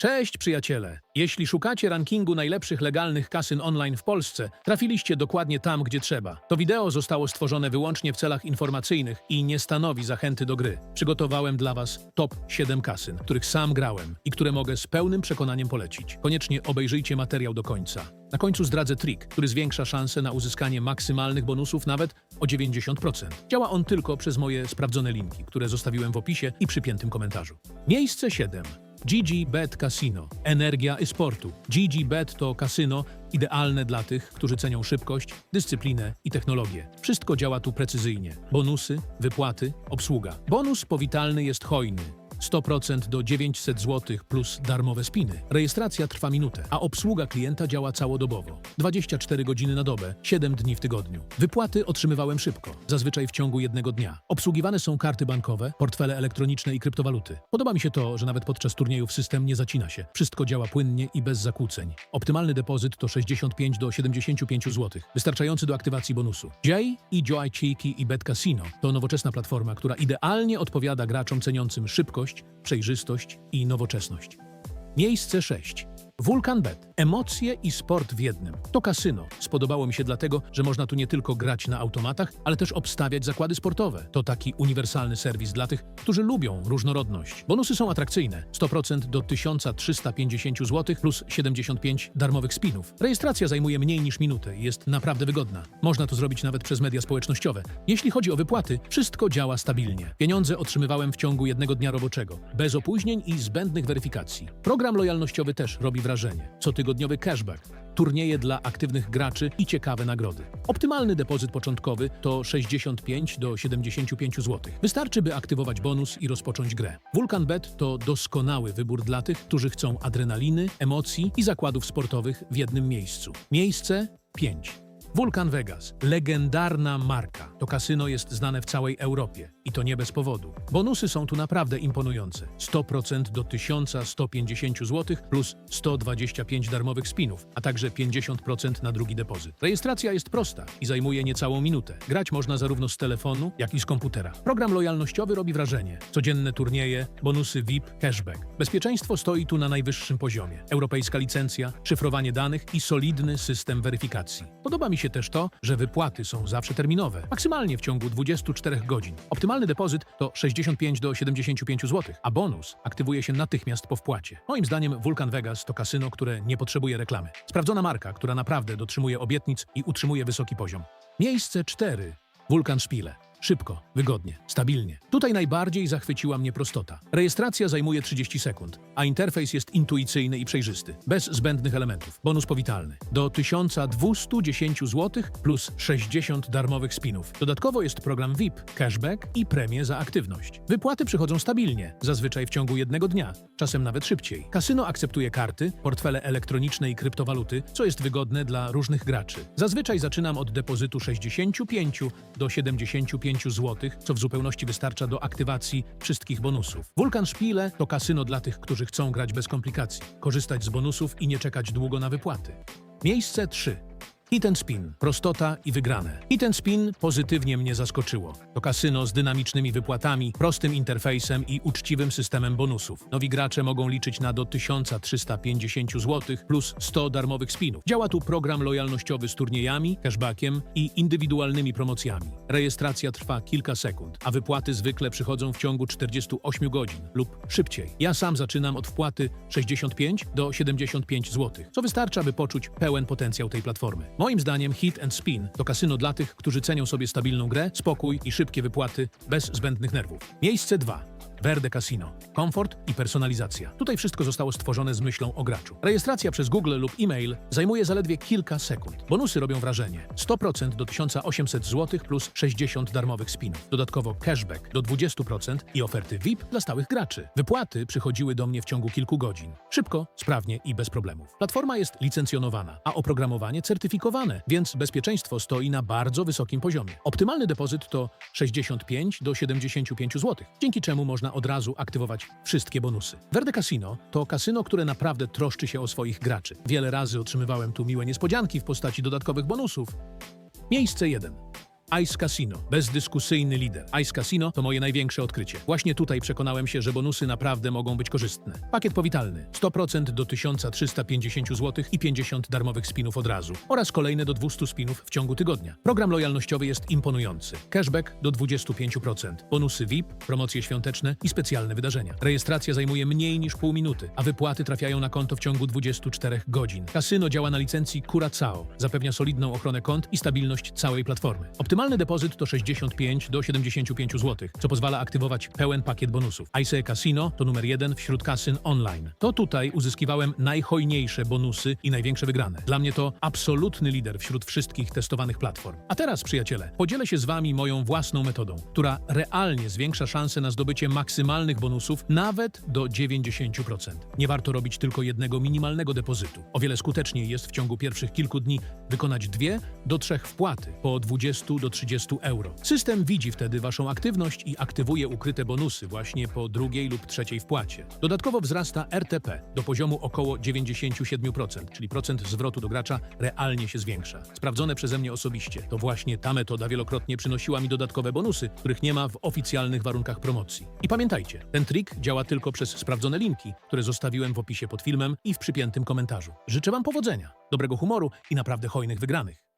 Cześć przyjaciele! Jeśli szukacie rankingu najlepszych legalnych kasyn online w Polsce, trafiliście dokładnie tam, gdzie trzeba. To wideo zostało stworzone wyłącznie w celach informacyjnych i nie stanowi zachęty do gry. Przygotowałem dla Was top 7 kasyn, których sam grałem i które mogę z pełnym przekonaniem polecić. Koniecznie obejrzyjcie materiał do końca. Na końcu zdradzę trik, który zwiększa szanse na uzyskanie maksymalnych bonusów nawet o 90%. Działa on tylko przez moje sprawdzone linki, które zostawiłem w opisie i przypiętym komentarzu. Miejsce 7. GG Bet Casino. Energia i sportu. GG Bet to kasyno idealne dla tych, którzy cenią szybkość, dyscyplinę i technologię. Wszystko działa tu precyzyjnie. Bonusy, wypłaty, obsługa. Bonus powitalny jest hojny. 100% do 900 zł plus darmowe spiny. Rejestracja trwa minutę, a obsługa klienta działa całodobowo. 24 godziny na dobę, 7 dni w tygodniu. Wypłaty otrzymywałem szybko, zazwyczaj w ciągu jednego dnia. Obsługiwane są karty bankowe, portfele elektroniczne i kryptowaluty. Podoba mi się to, że nawet podczas turniejów system nie zacina się. Wszystko działa płynnie i bez zakłóceń. Optymalny depozyt to 65 do 75 zł, wystarczający do aktywacji bonusu. Jay i Joy Cheeky i Bet Casino to nowoczesna platforma, która idealnie odpowiada graczom ceniącym szybkość, przejrzystość i nowoczesność. Miejsce 6. Vulcan Bet. Emocje i sport w jednym. To kasyno. Spodobało mi się dlatego, że można tu nie tylko grać na automatach, ale też obstawiać zakłady sportowe. To taki uniwersalny serwis dla tych, którzy lubią różnorodność. Bonusy są atrakcyjne. 100% do 1350 zł plus 75 darmowych spinów. Rejestracja zajmuje mniej niż minutę i jest naprawdę wygodna. Można to zrobić nawet przez media społecznościowe. Jeśli chodzi o wypłaty, wszystko działa stabilnie. Pieniądze otrzymywałem w ciągu jednego dnia roboczego, bez opóźnień i zbędnych weryfikacji. Program lojalnościowy też robi wrażenie. Cotygodniowy cashback, turnieje dla aktywnych graczy i ciekawe nagrody. Optymalny depozyt początkowy to 65 do 75 zł. Wystarczy, by aktywować bonus i rozpocząć grę. Vulcan Bet to doskonały wybór dla tych, którzy chcą adrenaliny, emocji i zakładów sportowych w jednym miejscu. Miejsce 5. Vulcan Vegas. Legendarna marka. To kasyno jest znane w całej Europie. I to nie bez powodu. Bonusy są tu naprawdę imponujące. 100% do 1150 zł plus 125 darmowych spinów, a także 50% na drugi depozyt. Rejestracja jest prosta i zajmuje niecałą minutę. Grać można zarówno z telefonu, jak i z komputera. Program lojalnościowy robi wrażenie. Codzienne turnieje, bonusy VIP, cashback. Bezpieczeństwo stoi tu na najwyższym poziomie. Europejska licencja, szyfrowanie danych i solidny system weryfikacji. Podoba mi się też to, że wypłaty są zawsze terminowe, maksymalnie w ciągu 24 godzin. Optymalny depozyt to 65 do 75 zł, a bonus aktywuje się natychmiast po wpłacie. Moim zdaniem Vulcan Vegas to kasyno, które nie potrzebuje reklamy. Sprawdzona marka, która naprawdę dotrzymuje obietnic i utrzymuje wysoki poziom. Miejsce 4. Vulcan Spiele. Szybko, wygodnie, stabilnie. Tutaj najbardziej zachwyciła mnie prostota. Rejestracja zajmuje 30 sekund, a interfejs jest intuicyjny i przejrzysty, bez zbędnych elementów. Bonus powitalny. Do 1210 zł plus 60 darmowych spinów. Dodatkowo jest program VIP, cashback i premie za aktywność. Wypłaty przychodzą stabilnie, zazwyczaj w ciągu jednego dnia, czasem nawet szybciej. Kasyno akceptuje karty, portfele elektroniczne i kryptowaluty, co jest wygodne dla różnych graczy. Zazwyczaj zaczynam od depozytu 65 do 75 zł, co w zupełności wystarcza do aktywacji wszystkich bonusów. Vulcan Spiele to kasyno dla tych, którzy chcą grać bez komplikacji, korzystać z bonusów i nie czekać długo na wypłaty. Miejsce 3. Hit and Spin. Prostota i wygrane. Hit and Spin pozytywnie mnie zaskoczyło. To kasyno z dynamicznymi wypłatami, prostym interfejsem i uczciwym systemem bonusów. Nowi gracze mogą liczyć na do 1350 zł plus 100 darmowych spinów. Działa tu program lojalnościowy z turniejami, cashbackiem i indywidualnymi promocjami. Rejestracja trwa kilka sekund, a wypłaty zwykle przychodzą w ciągu 48 godzin lub szybciej. Ja sam zaczynam od wpłaty 65 do 75 zł, co wystarcza, by poczuć pełen potencjał tej platformy. Moim zdaniem Hit and Spin to kasyno dla tych, którzy cenią sobie stabilną grę, spokój i szybkie wypłaty bez zbędnych nerwów. Miejsce 2. Verde Casino. Komfort i personalizacja. Tutaj wszystko zostało stworzone z myślą o graczu. Rejestracja przez Google lub e-mail zajmuje zaledwie kilka sekund. Bonusy robią wrażenie. 100% do 1800 zł plus 60 darmowych spinów. Dodatkowo cashback do 20% i oferty VIP dla stałych graczy. Wypłaty przychodziły do mnie w ciągu kilku godzin. Szybko, sprawnie i bez problemów. Platforma jest licencjonowana, a oprogramowanie certyfikowane, więc bezpieczeństwo stoi na bardzo wysokim poziomie. Optymalny depozyt to 65 do 75 zł, dzięki czemu można od razu aktywować wszystkie bonusy. Verde Casino to kasyno, które naprawdę troszczy się o swoich graczy. Wiele razy otrzymywałem tu miłe niespodzianki w postaci dodatkowych bonusów. Miejsce 1. Ice Casino. Bezdyskusyjny lider. Ice Casino to moje największe odkrycie. Właśnie tutaj przekonałem się, że bonusy naprawdę mogą być korzystne. Pakiet powitalny 100% do 1350 zł i 50 darmowych spinów od razu oraz kolejne do 200 spinów w ciągu tygodnia. Program lojalnościowy jest imponujący. Cashback do 25%, bonusy VIP, promocje świąteczne i specjalne wydarzenia. Rejestracja zajmuje mniej niż pół minuty, a wypłaty trafiają na konto w ciągu 24 godzin. Kasyno działa na licencji Curaçao, zapewnia solidną ochronę kont i stabilność całej platformy. Optymalny depozyt to 65 do 75 zł, co pozwala aktywować pełen pakiet bonusów. ICE Casino to numer jeden wśród kasyn online. To tutaj uzyskiwałem najhojniejsze bonusy i największe wygrane. Dla mnie to absolutny lider wśród wszystkich testowanych platform. A teraz, przyjaciele, podzielę się z wami moją własną metodą, która realnie zwiększa szanse na zdobycie maksymalnych bonusów nawet do 90%. Nie warto robić tylko jednego minimalnego depozytu. O wiele skuteczniej jest w ciągu pierwszych kilku dni wykonać dwie do trzech wpłaty po 20 do 30 euro. System widzi wtedy waszą aktywność i aktywuje ukryte bonusy właśnie po drugiej lub trzeciej wpłacie. Dodatkowo wzrasta RTP do poziomu około 97%, czyli procent zwrotu do gracza realnie się zwiększa. Sprawdzone przeze mnie osobiście. To właśnie ta metoda wielokrotnie przynosiła mi dodatkowe bonusy, których nie ma w oficjalnych warunkach promocji. I pamiętajcie, ten trik działa tylko przez sprawdzone linki, które zostawiłem w opisie pod filmem i w przypiętym komentarzu. Życzę wam powodzenia, dobrego humoru i naprawdę hojnych wygranych.